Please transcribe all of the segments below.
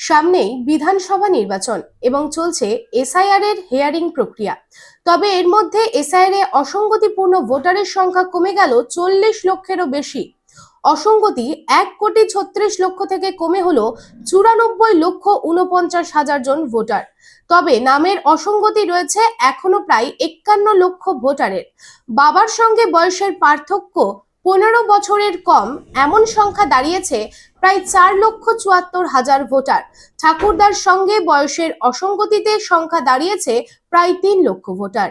সামনেই বিধানসভা নির্বাচন এবং চলছে এসআইআর এর হেয়ারিং প্রক্রিয়া। তবে এর মধ্যে এসআইআর এ অসঙ্গতিপূর্ণ ভোটারের সংখ্যা কমে গেল চল্লিশ লক্ষেরও বেশি। অসঙ্গতি এক কোটি ছত্রিশ লক্ষ থেকে কমে হলো চুরানব্বই লক্ষ উনপঞ্চাশ হাজার জন ভোটার। তবে নামের অসঙ্গতি রয়েছে এখনও প্রায় একান্ন লক্ষ ভোটারের। বাবার সঙ্গে বয়সের পার্থক্য পনেরো বছরের কম এমন সংখ্যা দাঁড়িয়েছে প্রায় চার লক্ষ চুয়াত্তর হাজার ভোটার। ঠাকুরদার সঙ্গে বয়সের অসঙ্গতিতে সংখ্যা দাঁড়িয়েছে প্রায় তিন লক্ষ ভোটার।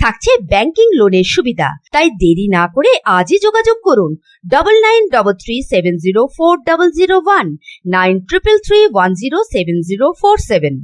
থাকছে ব্যাংকিং লোনের সুবিধা। তাই দেরি না করে আজই যোগাযোগ করুন double nine double three seven zero four double zero one nine triple three one zero seven zero four seven